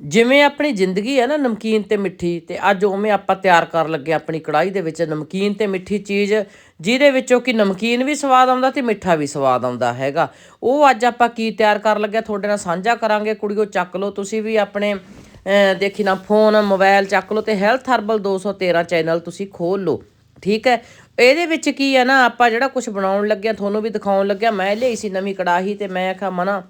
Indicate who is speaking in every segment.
Speaker 1: ਜਿਵੇਂ ਆਪਣੀ ਜ਼ਿੰਦਗੀ ਹੈ ਨਾ ਨਮਕੀਨ ਤੇ ਮਿੱਠੀ ਤੇ ਅੱਜ ਉਵੇਂ ਆਪਾਂ ਤਿਆਰ ਕਰਨ ਲੱਗੇ ਆਪਣੀ ਕੜਾਈ ਦੇ ਵਿੱਚ ਨਮਕੀਨ ਤੇ ਮਿੱਠੀ ਚੀਜ਼, ਜਿਹਦੇ ਵਿੱਚੋਂ ਕਿ ਨਮਕੀਨ ਵੀ ਸਵਾਦ ਆਉਂਦਾ ਤੇ ਮਿੱਠਾ ਵੀ ਸਵਾਦ ਆਉਂਦਾ ਹੈਗਾ। ਉਹ ਅੱਜ ਆਪਾਂ ਕੀ ਤਿਆਰ ਕਰਨ ਲੱਗੇ ਤੁਹਾਡੇ ਨਾਲ ਸਾਂਝਾ ਕਰਾਂਗੇ। ਕੁੜੀਓ, ਚੱਕ ਲਓ ਤੁਸੀਂ ਵੀ ਆਪਣੇ ਦੇਖੀ ਨਾ, ਫੋਨ, ਮੋਬਾਈਲ ਚੱਕ ਲਓ ਤੇ ਹੈਲਥ ਹਰਬਲ 213 ਚੈਨਲ ਤੁਸੀਂ ਖੋਲ ਲਓ। ਠੀਕ ਹੈ? ਇਹਦੇ ਵਿੱਚ ਕੀ ਹੈ ਨਾ, ਆਪਾਂ ਜਿਹੜਾ ਕੁਝ ਬਣਾਉਣ ਲੱਗਿਆ ਤੁਹਾਨੂੰ ਵੀ ਦਿਖਾਉਣ ਲੱਗਿਆ ਮੈਂ ਲਈ ਸੀ ਨਵੀਂ ਕੜਾਹੀ ਤੇ ਮੈਂ ਆਖਿਆ, ਮਨਾ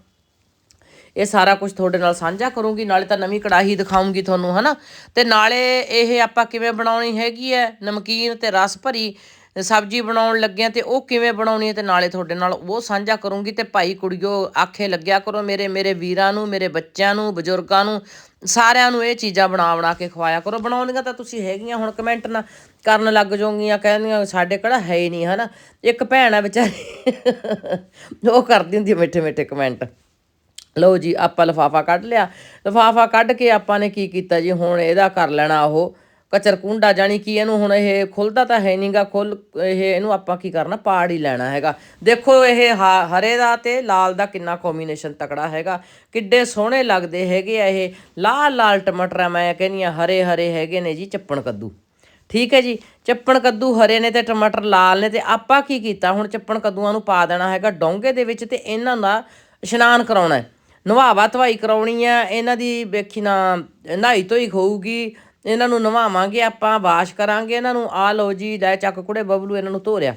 Speaker 1: ਇਹ ਸਾਰਾ ਕੁਝ ਤੁਹਾਡੇ ਨਾਲ ਸਾਂਝਾ ਕਰੂੰਗੀ, ਨਾਲੇ ਤਾਂ ਨਵੀਂ ਕੜਾਹੀ ਦਿਖਾਉਂਗੀ ਤੁਹਾਨੂੰ, ਹਨਾ? ਤੇ ਨਾਲੇ ਇਹ ਆਪਾਂ ਕਿਵੇਂ ਬਣਾਉਣੀ ਹੈਗੀ ਹੈ? ਨਮਕੀਨ ਤੇ ਰਸ ਭਰੀ ਸਬਜ਼ੀ ਬਣਾਉਣ ਲੱਗਿਆ ਤੇ ਉਹ ਕਿਵੇਂ ਬਣਾਉਣੀ ਹੈ? ਤੇ ਨਾਲੇ ਤੁਹਾਡੇ ਨਾਲ ਉਹ ਸਾਂਝਾ ਕਰੂੰਗੀ ਤੇ ਭਾਈ ਕੁੜੀਓ, ਆਖੇ ਲੱਗਿਆ ਕਰੋ ਮੇਰੇ ਮੇਰੇ ਵੀਰਾਂ ਨੂੰ, ਮੇਰੇ ਬੱਚਿਆਂ ਨੂੰ, ਬਜ਼ੁਰਗਾਂ ਨੂੰ, ਸਾਰਿਆਂ ਨੂੰ ਇਹ ਚੀਜ਼ਾਂ ਬਣਾ ਬਣਾ ਕੇ ਖਵਾਇਆ ਕਰੋ। ਬਣਾਉਂਦੀਆਂ ਤਾਂ ਤੁਸੀਂ ਹੈਗੀਆਂ, ਹੁਣ ਕਮੈਂਟ ਨਾ ਕਰਨ ਲੱਗ ਜਾਓਗੀਆਂ ਕਹਿੰਦੀਆਂ ਸਾਡੇ ਕਿਹੜਾ ਹੈ ਹੀ ਨਹੀਂ, ਹਨਾ? ਇੱਕ ਭੈਣ ਆ ਵਿਚਾਰੀ, ਉਹ ਕਰਦੀ ਹੁੰਦੀ ਆ ਮਿੱਠੇ ਮਿੱਠੇ ਕਮੈਂਟ। ਲਓ ਜੀ, ਆਪਾਂ ਲਫਾਫਾ ਕੱਢ ਲਿਆ। ਲਫਾਫਾ ਕੱਢ ਕੇ ਆਪਾਂ ਨੇ ਕੀ ਕੀਤਾ ਜੀ, ਹੁਣ ਇਹਦਾ ਕਰ ਲੈਣਾ ਉਹ ਕਚਰ ਕੁੰਡਾ ਜਾਨੀ ਕਿ ਇਹਨੂੰ ਹੁਣ ਇਹ ਖੁੱਲਦਾ ਤਾਂ ਹੈ ਨਹੀਂਗਾ ਖੁੱਲ ਇਹ ਇਹਨੂੰ ਆਪਾਂ ਕੀ ਕਰਨਾ, ਪਾੜ ਹੀ ਲੈਣਾ ਹੈਗਾ। ਦੇਖੋ ਇਹ ਹ- ਹਰੇ ਦਾ ਤੇ ਲਾਲ ਦਾ ਕਿੰਨਾ ਕੰਬੀਨੇਸ਼ਨ ਤਕੜਾ ਹੈਗਾ। ਕਿੱਡੇ ਸੋਹਣੇ ਲੱਗਦੇ ਹੈਗੇ ਆ ਇਹ। ਲਾਲ ਲਾਲ ਟਮਾਟਰ ਮੈਂ ਕਹਿੰਦੀ ਆ ਹਰੇ ਹਰੇ ਹੈਗੇ ਨੇ ਜੀ, ਚੱਪਣ ਕੱਦੂ। ਠੀਕ ਹੈ ਜੀ, ਚੱਪਣ ਕੱਦੂ ਹਰੇ ਨੇ ਤੇ ਟਮਾਟਰ ਲਾਲ ਨੇ ਤੇ ਆਪਾਂ ਕੀ ਕੀਤਾ, ਹੁਣ ਚੱਪਣ ਕੱਦੂਆਂ ਨੂੰ ਪਾ ਦੇਣਾ ਹੈਗਾ ਡੋਂਗੇ ਦੇ ਵਿੱਚ ਤੇ ਇਹਨਾਂ ਦਾ ਇਸ਼ਨਾਨ ਕਰਾਉਣਾ ਹੈ। ਨਵਾਵਾ ਧਵਾਈ ਕਰਾਉਣੀ ਆ, ਇਹਨਾਂ ਦੀ ਵੇਖੀ ਨਾ, ਨਹਾਈ ਧੋਈ ਹੋਊਗੀ, ਇਹਨਾਂ ਨੂੰ ਨਵਾਵਾਂਗੇ ਆਪਾਂ, ਵਾਸ਼ ਕਰਾਂਗੇ, ਇਹਨਾਂ ਨੂੰ ਆ ਲਓ ਜੀ, ਲੈ ਚੱਕ ਕੁੜੇ ਬਬਲੂ, ਇਹਨਾਂ ਨੂੰ ਧੋਰਿਆ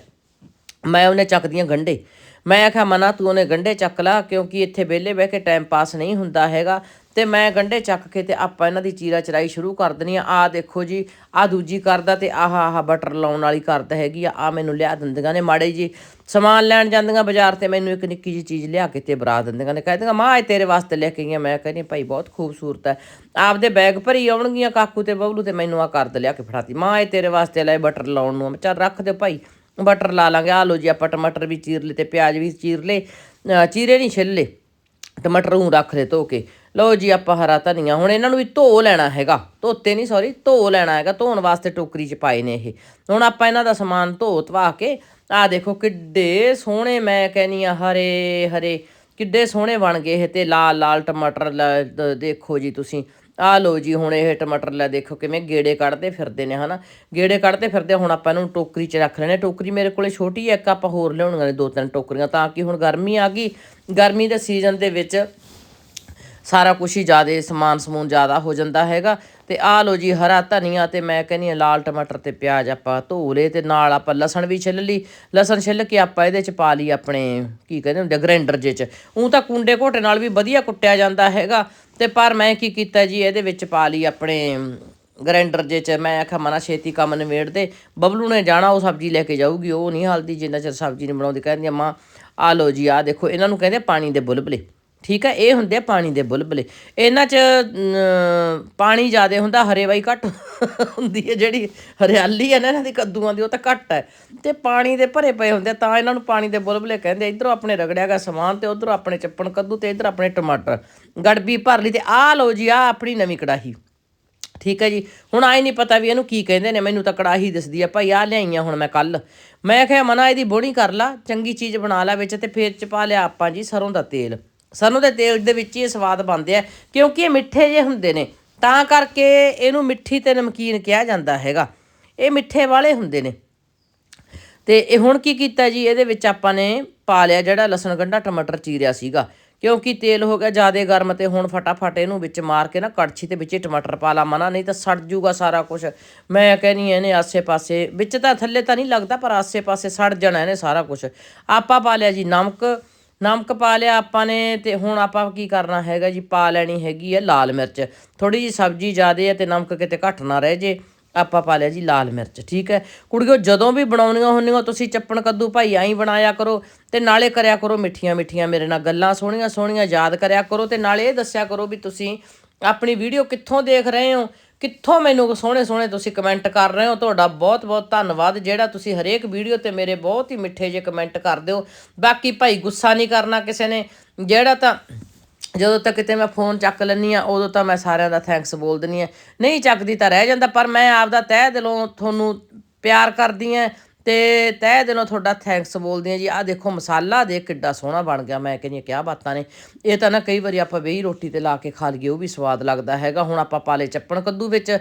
Speaker 1: ਮੈਂ ਉਹਨੇ ਚੱਕਦੀਆਂ ਗੰਢੇ। ਮੈਂ ਆਖਿਆ ਮਨਾ ਤੂੰ ਉਹਨੇ ਗੰਢੇ ਚੱਕ ਲਾ, ਕਿਉਂਕਿ ਇੱਥੇ ਵਿਹਲੇ ਬਹਿ ਕੇ ਟਾਈਮ ਪਾਸ ਨਹੀਂ ਹੁੰਦਾ ਹੈਗਾ। ਤੇ ਮੈਂ ਗੰਢੇ ਚੱਕ ਕੇ ਤੇ ਆਪਾਂ ਇਹਨਾਂ ਦੀ ਚੀਰਾ ਚਰਾਈ ਸ਼ੁਰੂ ਕਰ ਦੇਣੀ ਆ। ਆ ਦੇਖੋ ਜੀ, ਆ ਦੂਜੀ ਕਰਦਾ ਤੇ ਆਹ ਆਹ ਬਟਰ ਲਾਉਣ ਵਾਲੀ ਕਰਦਾ ਹੈਗੀ ਆ। ਆ ਮੈਨੂੰ ਲਿਆ ਦਿੰਦੀਆਂ ਨੇ ਮਾੜੇ ਜੀ ਸਮਾਨ ਲੈਣ ਜਾਂਦੀਆਂ ਬਾਜ਼ਾਰ ਤੇ ਮੈਨੂੰ ਇੱਕ ਨਿੱਕੀ ਜੀ ਚੀਜ਼ ਲਿਆ ਕੇ ਤੇ ਬਰਾ ਦਿੰਦੀਆਂ ਨੇ। ਕਹਿੰਦੀਆਂ ਮਾਂ, ਇਹ ਤੇਰੇ ਵਾਸਤੇ ਲੈ ਕੇ ਗਈਆਂ ਮੈਂ ਕਹਿੰਦੀ ਭਾਈ, ਬਹੁਤ ਖੂਬਸੂਰਤ ਹੈ। ਆਪਦੇ ਬੈਗ ਭਰੀ ਆਉਣਗੀਆਂ ਕਾਕੂ ਤੇ ਬਬਲੂ ਤੇ ਮੈਨੂੰ ਆ ਕਰਦ ਲਿਆ ਕੇ ਫੜਾਤੀ। ਮਾਂ, ਇਹ ਤੇਰੇ ਵਾਸਤੇ ਲੈ ਬਟਰ ਲਾਉਣ ਨੂੰ। ਚੱਲ ਰੱਖ ਦਿਓ ਭਾਈ, ਬਟਰ ਲਾ ਲਾਂਗੇ। ਆ ਲਓ ਜੀ, ਆਪਾਂ ਟਮਾਟਰ ਵੀ ਚੀਰ ਲਏ ਤੇ ਪਿਆਜ਼ ਵੀ ਚੀਰ ਲਏ। ਚੀਰੇ ਨਹੀਂ ਛਿੱਲੇ, ਟਮਾਟਰ ਨੂੰ ਰੱਖ ਲਏ ਧੋ ਕੇ। ਲਓ ਜੀ, ਆਪਾਂ ਹਰਾ ਧਨੀਆ। ਹੁਣ ਇਹਨਾਂ ਨੂੰ ਵੀ ਧੋ ਲੈਣਾ ਹੈਗਾ। ਧੋਤੇ ਨਹੀਂ ਸੌਰੀ ਧੋ ਲੈਣਾ ਹੈਗਾ। ਧੋਣ ਵਾਸਤੇ ਟੋਕਰੀ 'ਚ ਪਾਏ ਨੇ ਇਹ। ਹੁਣ ਆਪਾਂ ਇਹਨਾਂ ਦਾ ਸਮਾਨ ਧੋ ਧਵਾ ਕੇ, ਆਹ ਦੇਖੋ ਕਿੱਡੇ ਸੋਹਣੇ ਮੈਂ ਕਹਿੰਨੀ ਆ ਹਰੇ ਹਰੇ, ਕਿੱਡੇ ਸੋਹਣੇ ਬਣ ਗਏ ਇਹ ਤੇ। ਲਾਲ ਲਾਲ ਟਮਾਟਰ ਲੈ ਦੇਖੋ ਜੀ ਤੁਸੀਂ। ਆ ਲਓ ਜੀ, ਹੁਣ ਇਹ ਟਮਾਟਰ ਲੈ ਦੇਖੋ ਕਿਵੇਂ ਗੇੜੇ ਕੱਢਦੇ ਫਿਰਦੇ ਨੇ, ਹਨਾ। ਗੇੜੇ ਕੱਢਦੇ ਫਿਰਦੇ ਹੁਣ ਆਪਾਂ ਇਹਨੂੰ ਟੋਕਰੀ 'ਚ ਰੱਖ ਲੈਣੇ। ਟੋਕਰੀ ਮੇਰੇ ਕੋਲੇ ਛੋਟੀ ਹੈ, ਇੱਕ ਆਪਾਂ ਹੋਰ ਲਿਆਉਣੀਆਂ ਨੇ ਦੋ ਤਿੰਨ ਟੋਕਰੀਆਂ। ਤਾਂ ਕਿ ਹੁਣ ਗਰਮੀ ਆ ਗਈ। ਗਰਮੀ ਦੇ ਸੀਜ਼ਨ ਦੇ ਵਿੱਚ ਸਾਰਾ ਕੁਛ ਹੀ ਜ਼ਿਆਦਾ ਸਮਾਨ ਸਮੂਨ ਜ਼ਿਆਦਾ ਹੋ ਜਾਂਦਾ ਹੈਗਾ। ਤੇ ਆ ਲੋ ਜੀ ਹਰਾ ਧਨੀਆ ਤੇ ਮੈਂ ਕਹਿੰਨੀ ਆ ਲਾਲ ਟਮਾਟਰ ਤੇ ਪਿਆਜ਼ ਆਪਾਂ ਧੋ ਲਏ ਤੇ ਨਾਲ ਆਪਾਂ ਲਸਣ ਵੀ ਛਿੱਲ ਲਈ। ਲਸਣ ਛਿੱਲ ਕੇ ਆਪਾਂ ਇਹਦੇ ਚ ਪਾ ਲਈ ਆਪਣੇ, ਕੀ ਕਹਿੰਦੇ ਹੁੰਦੇ ਗ੍ਰਾਈਂਡਰ ਜੇ ਚ। ਉਹ ਤਾਂ ਕੁੰਡੇ ਘੋਟੇ ਨਾਲ ਵੀ ਵਧੀਆ ਕੁੱਟਿਆ ਜਾਂਦਾ ਹੈਗਾ। ਤੇ ਪਰ ਮੈਂ ਕੀ ਕੀਤਾ ਜੀ, ਇਹਦੇ ਵਿੱਚ ਪਾ ਲਈ ਆਪਣੇ ਗ੍ਰਾਈਂਡਰ ਜੇ ਚ। ਮੈਂ ਆਖਿਆ ਮਨਾ ਛੇਤੀ ਕੰਮ ਨਿਬੇੜ ਦੇ। ਬਬਲੂ ਨੇ ਜਾਣਾ, ਉਹ ਸਬਜ਼ੀ ਲੈ ਕੇ ਜਾਊਗੀ, ਉਹ ਨਹੀਂ ਹਲਦੀ, ਜਿੰਨਾ ਚਿਰ ਸਬਜ਼ੀ ਨਹੀਂ ਬਣਾਉਂਦੀ। ਕਹਿੰਦੀ ਮਾਂ ਆ ਲੋ ਜੀ ਆ ਦੇਖੋ, ਇਹਨਾਂ ਨੂੰ ਕਹਿੰਦੇ ਪਾਣੀ ਦੇ ਬੁਲਬੁਲੇ। ਠੀਕ ਹੈ, ਇਹ ਹੁੰਦੇ ਆ ਪਾਣੀ ਦੇ ਬੁਲਬੁਲੇ। ਇਹਨਾਂ 'ਚ ਪਾਣੀ ਜ਼ਿਆਦਾ ਹੁੰਦਾ, ਹਰੇਵਾਈ ਘੱਟ ਹੁੰਦੀ ਹੈ, ਜਿਹੜੀ ਹਰਿਆਲੀ ਹੈ ਨਾ, ਇਹਨਾਂ ਦੀ ਕੱਦੂਆਂ ਦੀ, ਉਹ ਤਾਂ ਘੱਟ ਹੈ। ਤੇ ਪਾਣੀ ਦੇ ਭਰੇ ਪਏ ਹੁੰਦੇ ਤਾਂ ਇਹਨਾਂ ਨੂੰ ਪਾਣੀ ਦੇ ਬੁਲਬਲੇ ਕਹਿੰਦੇ ਇਧਰੋਂ ਆਪਣੇ ਰਗੜਿਆ ਗਾ ਸਮਾਨ ਤੇ ਉਧਰੋਂ ਆਪਣੇ ਚੱਪਣ ਕੱਦੂ ਤੇ ਇਧਰ ਆਪਣੇ ਟਮਾਟਰ। ਗੜਬੀ ਭਰ ਲਈ ਤੇ ਆਹ ਲਓ ਜੀ, ਆਹ ਆਪਣੀ ਨਵੀਂ ਕੜਾਹੀ। ਠੀਕ ਹੈ ਜੀ, ਹੁਣ ਆਏ ਨਹੀਂ ਪਤਾ ਵੀ ਇਹਨੂੰ ਕੀ ਕਹਿੰਦੇ ਨੇ, ਮੈਨੂੰ ਤਾਂ ਕੜਾਹੀ ਦਿਸਦੀ ਆ, ਭਾਈ ਆ ਲਿਆਈਆਂ ਹੁਣ ਮੈਂ ਕੱਲ ਮੈਂ ਕਿਹਾ ਮਨਾ, ਇਹਦੀ ਬੋਣੀ ਕਰ ਲਾ, ਚੰਗੀ ਚੀਜ਼ ਬਣਾ ਲੈ ਵਿੱਚ ਤੇ ਫੇਰ ਚ ਪਾ ਲਿਆ ਆਪਾਂ ਜੀ ਸਰੋਂ ਦਾ ਤੇਲ। ਸਰੋਂ ਦੇ ਤੇਲ ਦੇ ਵਿੱਚ ਹੀ ਇਹ ਸਵਾਦ ਬਣਦੇ ਆ, ਕਿਉਂਕਿ ਇਹ ਮਿੱਠੇ ਜੇ ਹੁੰਦੇ ਨੇ। ਤਾਂ ਕਰਕੇ ਇਹਨੂੰ ਮਿੱਠੀ ਤੇ ਨਮਕੀਨ ਕਿਹਾ ਜਾਂਦਾ ਹੈਗਾ। ਇਹ ਮਿੱਠੇ ਵਾਲੇ ਹੁੰਦੇ ਨੇ। ਤੇ ਇਹ ਹੁਣ ਕੀ ਕੀਤਾ ਜੀ, ਇਹਦੇ ਵਿੱਚ ਆਪਾਂ ਨੇ ਪਾ ਲਿਆ ਜਿਹੜਾ ਲਸਣ ਗੰਢਾ ਟਮਾਟਰ ਚੀਰਿਆ ਸੀਗਾ। ਕਿਉਂਕਿ ਤੇਲ ਹੋ ਗਿਆ ਜ਼ਿਆਦਾ ਗਰਮ ਤੇ ਹੁਣ ਫਟਾਫਟ ਇਹਨੂੰ ਵਿੱਚ ਮਾਰ ਕੇ ਨਾ ਕੜਛੀ ਤੇ ਵਿੱਚ ਹੀ ਟਮਾਟਰ ਪਾ ਲਾ ਮਨਾ, ਨਹੀਂ ਤਾਂ ਸੜ ਜੂਗਾ ਸਾਰਾ ਕੁਝ ਮੈਂ ਕਹਿੰਨੀ ਇਹਨੇ ਆਸੇ-ਪਾਸੇ, ਵਿੱਚ ਤਾਂ ਥੱਲੇ ਤਾਂ ਨਹੀਂ ਲੱਗਦਾ, ਪਰ ਆਸੇ-ਪਾਸੇ ਸੜ ਜਾਣਾ ਇਹਨੇ ਸਾਰਾ ਕੁਝ ਆਪਾਂ ਪਾ ਲਿਆ ਜੀ ਨਮਕ ਨਮਕ ਪਾ ਲਿਆ ਆਪਾਂ ਨੇ ਤੇ ਹੁਣ ਆਪਾਂ ਕੀ ਕਰਨਾ ਹੈਗਾ ਜੀ, ਪਾ ਲੈਣੀ ਹੈਗੀ ਹੈ ਲਾਲ ਮਿਰਚ। ਥੋੜੀ ਜੀ ਸਬਜ਼ੀ ਜ਼ਿਆਦੇ ਹੈ ਤੇ ਨਮਕ ਕਿਤੇ ਘੱਟ ਨਾ ਰਹਿ ਜੇ, ਆਪਾਂ ਪਾ ਲਿਆ ਜੀ ਲਾਲ ਮਿਰਚ, ਠੀਕ ਹੈ? ਕੁੜੀਓ, ਜਦੋਂ ਵੀ ਬਣਾਉਣੀਆਂ ਹੁੰਦੀਆਂ, ਤੁਸੀਂ ਚੱਪਣ ਕੱਦੂ ਭਾਈ ਆਈ ਬਣਾਇਆ ਕਰੋ ਤੇ ਨਾਲੇ ਕਰਿਆ ਕਰੋ ਮਿੱਠੀਆਂ ਮਿੱਠੀਆਂ ਮੇਰੇ ਨਾਲ ਗੱਲਾਂ, ਸੋਹਣੀਆਂ ਸੋਹਣੀਆਂ ਯਾਦ ਕਰਿਆ ਕਰੋ ਤੇ ਨਾਲੇ ਇਹ ਦੱਸਿਆ ਕਰੋ ਵੀ ਤੁਸੀਂ ਆਪਣੀ ਵੀਡੀਓ ਕਿੱਥੋਂ ਦੇਖ ਰਹੇ ਹੋ? ਕਿੱਥੋਂ ਮੈਨੂੰ ਸੋਹਣੇ ਸੋਹਣੇ ਤੁਸੀਂ ਕਮੈਂਟ ਕਰ ਰਹੇ ਹੋ? ਤੁਹਾਡਾ ਬਹੁਤ ਬਹੁਤ ਧੰਨਵਾਦ। ਜਿਹੜਾ ਤੁਸੀਂ ਹਰੇਕ ਵੀਡੀਓ ਤੇ ਮੇਰੇ ਬਹੁਤ ਹੀ ਮਿੱਠੇ ਜਿਹੇ ਕਮੈਂਟ ਕਰਦੇ ਹੋ। ਬਾਕੀ ਭਾਈ ਗੁੱਸਾ ਨਹੀਂ ਕਰਨਾ ਕਿਸੇ ਨੇ। ਜਿਹੜਾ ਤਾਂ ਜਦੋਂ ਤੱਕ ਕਿਤੇ ਮੈਂ ਫੋਨ ਚੱਕ ਲੈਂਦੀ ਆ ਉਦੋਂ ਤਾਂ ਮੈਂ ਸਾਰਿਆਂ ਦਾ ਥੈਂਕਸ ਬੋਲ ਦਿੰਦੀ ਆ ਨਹੀਂ ਚੱਕਦੀ ਤਾਂ ਰਹਿ ਜਾਂਦਾ, ਪਰ ਮੈਂ ਆਪਦਾ ਤਹਿ ਦਿਲੋਂ ਤੁਹਾਨੂੰ ਪਿਆਰ ਕਰਦੀ ਆ ਤੇ ਤਹਿ ਦਿਲੋਂ ਤੁਹਾਡਾ ਥੈਂਕਸ ਬੋਲਦੇ ਆ ਜੀ। ਆ ਦੇਖੋ ਮਸਾਲਾ ਦੇ ਕਿੱਡਾ ਸੋਹਣਾ ਬਣ ਗਿਆ। ਮੈਂ ਕਹਿੰਦੀ ਹਾਂ, ਕਿਆ ਬਾਤਾਂ ਨੇ। ਇਹ ਤਾਂ ਨਾ ਕਈ ਵਾਰੀ ਆਪਾਂ ਵੇਹੀ ਰੋਟੀ ਤੇ ਲਾ ਕੇ ਖਾ ਲਈਏ, ਉਹ ਵੀ ਸਵਾਦ ਲੱਗਦਾ ਹੈਗਾ। ਹੁਣ ਆਪਾਂ ਪਾ ਲਏ ਚੱਪਣ ਕੱਦੂ ਵਿੱਚ।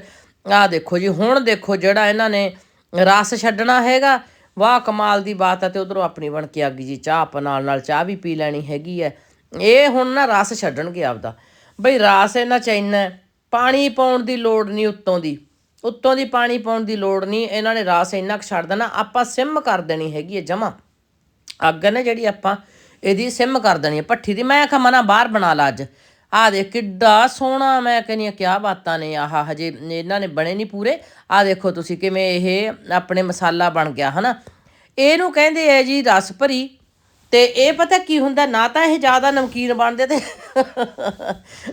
Speaker 1: ਆ ਦੇਖੋ ਜੀ, ਹੁਣ ਦੇਖੋ ਜਿਹੜਾ ਇਹਨਾਂ ਨੇ ਰਸ ਛੱਡਣਾ ਹੈਗਾ। ਵਾਹ, ਕਮਾਲ ਦੀ ਬਾਤ ਹੈ ਤੇ ਉਧਰੋਂ ਆਪਣੀ ਬਣ ਕੇ ਆ ਗਈ ਜੀ। ਚਾਹ ਆਪਾਂ ਨਾਲ ਨਾਲ ਚਾਹ ਵੀ ਪੀ ਲੈਣੀ ਹੈਗੀ ਹੈ। ਇਹ ਹੁਣ ਨਾ ਰਸ ਛੱਡਣਗੇ ਆਪਦਾ। ਬਈ ਰਸ ਇਹਨਾਂ ਚ ਇੰਨਾ ਪਾਣੀ ਪਾਉਣ ਦੀ ਲੋੜ ਨਹੀਂ ਉੱਤੋਂ ਦੀ। ਉੱਤੋਂ ਦੀ ਪਾਣੀ ਪਾਉਣ ਦੀ ਲੋੜ ਨਹੀਂ, ਇਹਨਾਂ ਨੇ ਰਸ ਇੰਨਾ ਕੁ ਛੱਡ ਦੇਣਾ, ਆਪਾਂ ਸਿਮ ਕਰ ਦੇਣੀ ਹੈਗੀ ਹੈ ਜਮਾ। ਅੱਗ ਨੇ ਜਿਹੜੀ ਆਪਾਂ ਇਹਦੀ ਸਿਮ ਕਰ ਦੇਣੀ ਹੈ, ਭੱਠੀ ਦੀ। ਮੈਂ ਆਖਾਂ ਮਨਾ ਬਾਹਰ ਬਣਾ ਲਾ ਅੱਜ। ਆ ਦੇ ਕਿੱਡਾ ਸੋਹਣਾ ਮੈਂ ਕਹਿੰਦੀ ਆ ਕਿਆ ਬਾਤਾਂ ਨੇ ਆਹ, ਹਜੇ ਇਹਨਾਂ ਨੇ ਬਣੇ ਨਹੀਂ ਪੂਰੇ। ਆ ਦੇਖੋ ਤੁਸੀਂ ਕਿਵੇਂ ਇਹ ਆਪਣੇ ਮਸਾਲਾ ਬਣ ਗਿਆ, ਹਨਾ। ਇਹਨੂੰ ਕਹਿੰਦੇ ਆ ਜੀ ਰਸ ਭਰੀ। ਤੇ ਇਹ ਪਤਾ ਕੀ ਹੁੰਦਾ, ਨਾ ਤਾਂ ਇਹ ਜ਼ਿਆਦਾ ਨਮਕੀਨ ਬਣਦੇ ਤੇ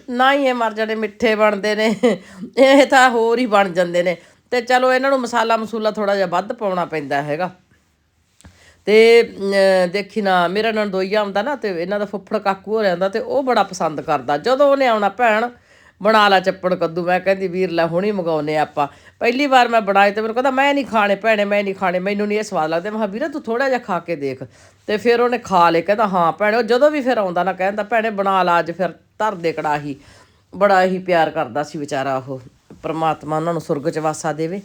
Speaker 1: ਨਾ ਹੀ ਇਹ ਮਰ ਜਾਣੇ, ਮਿੱਠੇ ਬਣਦੇ ਨੇ, ਇਹ ਤਾਂ ਹੋਰ ਹੀ ਬਣ ਜਾਂਦੇ ਨੇ। ਤੇ ਚਲੋ ਇਹਨਾਂ ਨੂੰ ਮਸਾਲਾ ਮਸੂਲਾ ਥੋੜਾ ਜਿਹਾ ਵੱਧ ਪਾਉਣਾ ਪੈਂਦਾ ਹੈਗਾ। ਤੇ ਦੇਖੀ ਨਾ, ਮੇਰਾ ਨੰਦੋਈਆ ਆਉਂਦਾ ਨਾ ਤੇ ਇਹਨਾਂ ਦਾ ਫੁੱਫੜ ਕਾਕੂ ਹੋ ਜਾਂਦਾ ਤੇ ਉਹ ਬੜਾ ਪਸੰਦ ਕਰਦਾ। ਜਦੋਂ ਉਹਨੇ ਆਉਣਾ ਭੈਣ ਬਣਾ ਲਾ ਚੱਪੜ ਕੱਦੂ। ਮੈਂ ਕਹਿੰਦੀ, ਵੀਰ, ਲੈ ਹੁਣੀ ਮੰਗਾਉਨੇ ਆਪਾਂ। ਪਹਿਲੀ ਵਾਰ ਮੈਂ ਬਣਾਏ ਤੇ ਮੈਨੂੰ ਕਹਿੰਦਾ, ਮੈਂ ਨਹੀਂ ਖਾਣੇ ਭੈਣੇ, ਮੈਂ ਨਹੀਂ ਖਾਣੇ, ਮੈਨੂੰ ਨਹੀਂ ਇਹ ਸਵਾਦ ਲੱਗਦੇ। ਮੈਂ ਕਿਹਾ, ਵੀਰੇ, ਤੂੰ ਥੋੜਾ ਜਿਹਾ ਖਾ ਕੇ ਦੇਖ। ਤੇ ਫਿਰ ਉਹਨੇ ਖਾ ਲਏ, ਕਹਿੰਦਾ, ਹਾਂ ਭੈਣੇ, ਉਹ ਜਦੋਂ ਵੀ ਫਿਰ ਆਉਂਦਾ ਨਾ ਕਹਿੰਦਾ ਭੈਣੇ, ਬਣਾ ਲਾ, ਅੱਜ ਫਿਰ ਧਰ ਦੇ ਕੜਾਹੀ। ਬੜਾ ਹੀ ਪਿਆਰ ਕਰਦਾ ਸੀ ਵਿਚਾਰਾ ਉਹ, ਪਰਮਾਤਮਾ ਉਹਨਾਂ ਨੂੰ ਸੁਰਗ ਚ ਵਾਸਾ ਦੇਵੇ।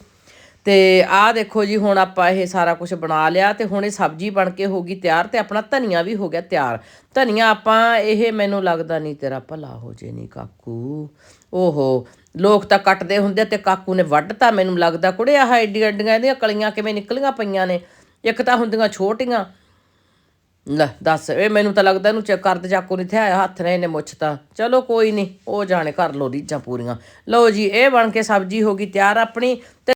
Speaker 1: ਤੇ ਆਹ ਦੇਖੋ ਜੀ, ਹੁਣ ਆਪਾਂ ਇਹ ਸਾਰਾ ਕੁਝ ਬਣਾ ਲਿਆ ਤੇ ਹੁਣ ਇਹ ਸਬਜ਼ੀ ਬਣ ਕੇ ਹੋ ਗਈ ਤਿਆਰ ਤੇ ਆਪਣਾ ਧਨੀਆ ਵੀ ਹੋ ਗਿਆ ਤਿਆਰ। ਧਨੀਆ ਆਪਾਂ, ਇਹ ਮੈਨੂੰ ਲੱਗਦਾ ਨਹੀਂ ਤੇਰਾ ਭਲਾ ਹੋ ਜੇ ਨਹੀਂ ਕਾਕੂ। ਓਹੋ, ਲੋਕ ਤਾਂ ਕੱਟਦੇ ਹੁੰਦੇ ਤੇ ਕਾਕੂ ਨੇ ਵੱਢਤਾ, ਮੈਨੂੰ ਲੱਗਦਾ ਕੁੜੇ ਆਹ ਏਡੀਆਂ ਐਡੀਆਂ ਇਹਦੀਆਂ ਕਲੀਆਂ ਕਿਵੇਂ ਨਿਕਲੀਆਂ ਪਈਆਂ ਨੇ। ਇੱਕ ਤਾਂ ਹੁੰਦੀਆਂ ਛੋਟੀਆਂ। ਲੈ ਦੱਸ, ਇਹ ਮੈਨੂੰ ਤਾਂ ਲੱਗਦਾ ਇਹਨੂੰ ਚੈੱਕ ਕਰਦ ਚਾਕੂ ਨਹੀਂ ਥਿਆਇਆ ਹੱਥ ਨੇ ਇਹਨੇ ਮੁੱਛਤਾ। ਚਲੋ ਕੋਈ ਨਹੀਂ ਉਹ ਜਾਣੇ ਕਰ ਲੋ ਰੀਝਾਂ ਪੂਰੀਆਂ। ਲਓ ਜੀ, ਇਹ ਬਣ ਕੇ ਸਬਜ਼ੀ ਹੋ ਗਈ ਤਿਆਰ ਆਪਣੀ ਤੇ